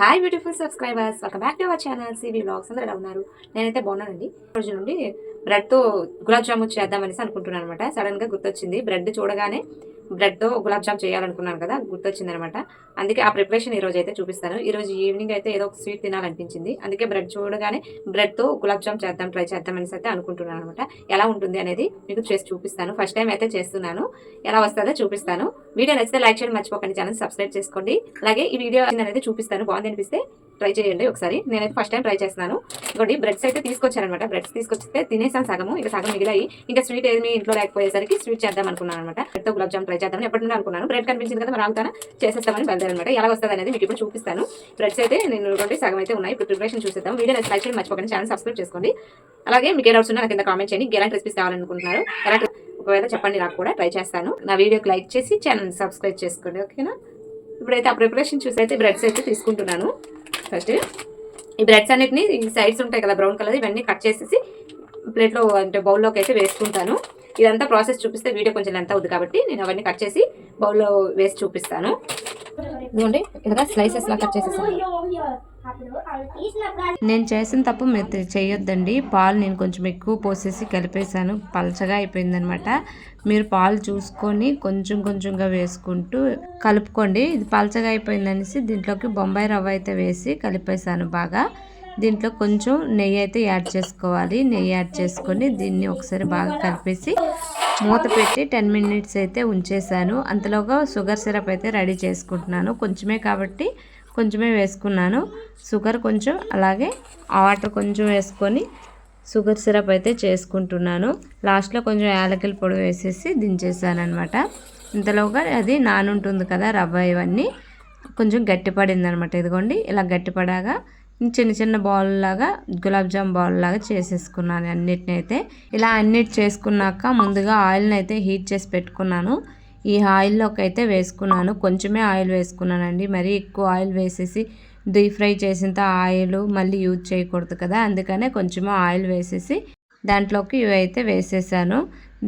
Hi beautiful subscribers welcome back to our channel CV blogs అందరూ ఎలా ఉన్నారు? నేనైతే బాగున్నానండి. రోజు నుండి బ్రెడ్తో గులాబ్ జామున్ చేద్దామనేసి అనుకుంటున్నాను అనమాట సడన్గా గుర్తొచ్చింది. బ్రెడ్ చూడగానే బ్రెడ్తో గులాబ్ జామ్ చేయాలనుకున్నాను కదా గుర్తొచ్చిందనమాట. అందుకే ఆ ప్రిపరేషన్ ఈ రోజు అయితే చూపిస్తాను ఈరోజు ఈవినింగ్ అయితే ఏదో ఒక స్వీట్ తినాలనిపించింది. అందుకే బ్రెడ్ చూడగానే బ్రెడ్తో గులాబ్ జామ్ చేద్దాం ట్రై చేద్దాం అనేసి అయితే అనుకుంటున్నాను అనమాట ఎలా ఉంటుంది అనేది మీకు చేసి చూపిస్తాను. ఫస్ట్ టైం అయితే చేస్తున్నాను. ఎలా వస్తుందో చూపిస్తాను. వీడియో నచ్చితే లైక్ చేయడం మర్చిపోకండి. ఛానల్ సబ్స్క్రైబ్ చేసుకోండి. అలాగే ఈ వీడియో అనేది చూపిస్తాను. బాగుంది అనిపిస్తే ట్రై చేయండి ఒకసారి. నేనైతే ఫస్ట్ టైం ట్రై చేస్తున్నాను. ఇంకోటి బ్రెడ్స్ అయితే తీసుకొచ్చారనమాట. బ్రెడ్స్ తీసుకొచ్చితే తినేసాను సగము ఇక సగం మిగిలాయి. ఇంకా స్వీట్ ఏమి ఇంట్లో లేకపోయేసరికి స్వీట్ చేద్దాం అనుకున్నాను అనమాట బ్రెడ్తో గులాబ్ జామ్ ట్రై చేద్దామని ఎప్పటి నుండి అనుకున్నాను. బ్రెడ్ కనిపించింది కదా మరి ఆగుతాను? చేసేస్తామని బయలుదేరనమాట. ఎలా వస్తుంది అనేది మీకు ఇప్పుడు చూపిస్తాను. బ్రెడ్స్ అయితే నేను రెండు సగం అయితే ఉన్నాయి. ఇప్పుడు ప్రిపరేషన్ చూసేద్దాం. వీడియో నచ్చి లైక్ చేయడం మర్చిపోకండి. ఛానల్ సబ్స్క్రైబ్ చేసుకోండి. అలాగే మీకు ఏ డౌట్స్ ఉన్నా నాకు కింద కామెంట్ చేయండి. ఎలాంటి రెసిపీస్ కావాలనుకుంటున్నారు ఎలాంటి ఒకవేళ చెప్పండి నాకు కూడా ట్రై చేస్తాను. నా వీడియోకి లైక్ చేసి ఛానల్ సబ్స్క్రైబ్ చేసుకోండి. ఓకేనా ఇప్పుడైతే ఆ ప్రిపరేషన్ చూసి అయితే బ్రెడ్స్ అయితే తీసుకుంటున్నాను. ఫస్ట్. ఈ బ్రెడ్స్ అన్నిటిని సైడ్స్ ఉంటాయి కదా బ్రౌన్ కలర్ ఇవన్నీ కట్ చేసేసి ప్లేట్లో అంటే బౌల్లోకి అయితే వేసుకుంటాను. ఇదంతా ప్రాసెస్ చూపిస్తే వీడియో కొంచెం లెంత్ అవుతుంది కాబట్టి నేను అవన్నీ కట్ చేసి బౌల్లో వేసి చూపిస్తాను. ఇదిగోండి ఇలా స్లైసెస్లా కట్ చేసేసాను. నేను చేసిన తప్పు మీరు చేయొద్దండి. పాలు నేను కొంచెం ఎక్కువ పోసేసి కలిపేశాను. పలచగా అయిపోయిందనమాట. మీరు పాలు చూసుకొని కొంచెం కొంచెంగా వేసుకుంటూ కలుపుకోండి. ఇది పలచగా అయిపోయిందనేసి దీంట్లోకి బొంబాయి రవ్వ అయితే వేసి కలిపేశాను బాగా. దీంట్లో కొంచెం నెయ్యి అయితే యాడ్ చేసుకోవాలి. నెయ్యి యాడ్ చేసుకొని దీన్ని ఒకసారి బాగా కలిపేసి మూత పెట్టి టెన్ మినిట్స్ అయితే ఉంచేసాను అంతలోగా షుగర్ సిరప్ అయితే రెడీ చేసుకుంటున్నాను. కొంచెమే కాబట్టి కొంచెమే వేసుకున్నాను. షుగర్ కొంచెం అలాగే వాటర్ కొంచెం వేసుకొని షుగర్ సిరప్ అయితే చేసుకుంటున్నాను. లాస్ట్లో కొంచెం యాలకుల పొడి వేసేసి దించేసాను అనమాట ఇంతలోగా అది నానుంటుంది కదా రవ్వ ఇవన్నీ. కొంచెం గట్టిపడింది అనమాట ఇదిగోండి ఇలా గట్టిపడాగా చిన్న చిన్న బాల్ లాగా గులాబ్ జామ్ బాల్ లాగా చేసేసుకున్నాను అన్నిటిని అయితే ఇలా అన్నిటి చేసుకున్నాక ముందుగా ఆయిల్ని అయితే హీట్ చేసి పెట్టుకున్నాను. ఈ ఆయిల్లోకి అయితే వేసుకున్నాను. కొంచెమే ఆయిల్ వేసుకున్నానండి. మరీ ఎక్కువ ఆయిల్ వేసేసి డీప్ ఫ్రై చేసినంత ఆయిల్ మళ్ళీ యూజ్ చేయకూడదు కదా. అందుకనే కొంచెమే ఆయిల్ వేసేసి దాంట్లోకి ఇవి అయితే వేసేసాను.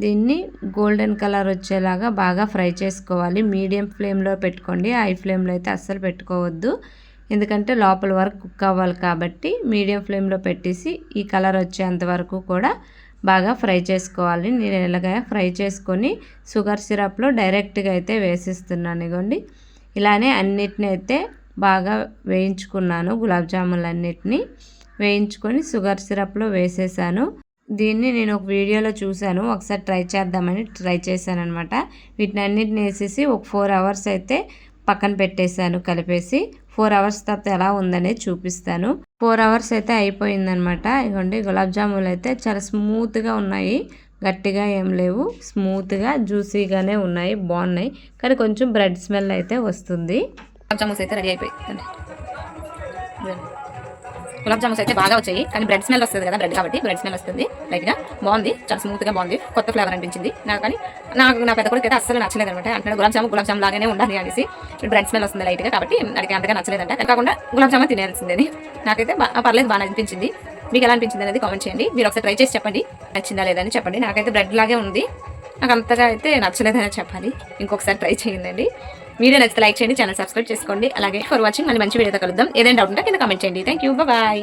దీన్ని గోల్డెన్ కలర్ వచ్చేలాగా బాగా ఫ్రై చేసుకోవాలి. మీడియం ఫ్లేమ్లో పెట్టుకోండి. హై ఫ్లేమ్లో అయితే అస్సలు పెట్టుకోవద్దు. ఎందుకంటే లోపల వరకు కుక్ అవ్వాలి కాబట్టి మీడియం ఫ్లేమ్లో పెట్టేసి ఈ కలర్ వచ్చేంత వరకు కూడా బాగా ఫ్రై చేసుకోవాలి. నేను ఇలాగ ఫ్రై చేసుకొని షుగర్ సిరప్లో డైరెక్ట్గా అయితే వేసిస్తున్నాను ఇగోండి. ఇలానే అన్నిటిని అయితే బాగా వేయించుకున్నాను గులాబ్ జాములు అన్నిటిని వేయించుకొని షుగర్ సిరప్లో వేసేసాను. దీన్ని నేను ఒక వీడియోలో చూశాను ఒకసారి ట్రై చేద్దామని ట్రై చేశాను అనమాట వీటిని అన్నిటిని వేసేసి ఒక ఫోర్ అవర్స్ అయితే పక్కన పెట్టేశాను కలిపేసి. ఫోర్ అవర్స్ తర్వాత ఎలా ఉందనేది చూపిస్తాను. ఫోర్ అవర్స్ అయితే అయిపోయిందనమాట. ఇదిగోండి గులాబ్ జాములు అయితే చాలా స్మూత్గా ఉన్నాయి. గట్టిగా ఏం లేవు. స్మూత్గా జ్యూసీగానే ఉన్నాయి. బాగున్నాయి. కానీ కొంచెం బ్రెడ్ స్మెల్ అయితే వస్తుంది. గులాబ్ జామున్స్ అయితే రెడీ అయిపోయింది గులాబ్ జామున్స్ అయితే బాగా వచ్చాయి. కానీ బ్రెడ్ స్మెల్ వస్తుంది కదా బ్రెడ్ కాబట్టి బ్రెడ్ స్మెల్ వస్తుంది. లైట్గా బాగుంది. చాలా స్మూత్గా బాగుంది. కొత్త ఫ్లేవర్ అనిపించింది. నాకు కానీ నాకు నా పెద్ద కొడుకు అయితే అస్సలు నచ్చలేదు అనమాట. అంటే గులాబ్ జాము గులాబ్ జామ్ లాగానే ఉండాలి అనేసి బ్రెడ్ స్మెల్ వస్తుంది లైట్గా కాబట్టి నాకు అంతగా నచ్చలేదంట. కాకుండా గులాబ్ జామున్ తినేయాల్సిందే నాకు పర్లేదు బాగా అనిపించింది. మీకు ఎలా అనిపించింది అనేది కామెంట్ చేయండి. మీరు ఒకసారి ట్రై చేసి చెప్పండి. నచ్చిందా లేదని చెప్పండి. నాకైతే బ్రెడ్ లాగే ఉంది. నాకు అంతగా అయితే నచ్చలేదని చెప్పాలి. ఇంకొకసారి ట్రై చేయండి వీడియో నచ్చితే లైక్ చేయండి ఛానల్ సబ్స్క్రైబ్ చేసుకోండి. అలాగే ఫర్ వాచింగ్ మళ్ళీ మంచి వీడియోతో కలుద్దాం. ఏదైనా డౌట్ ఉంటే కింద కమెంట్ చేయండి. Thank you bye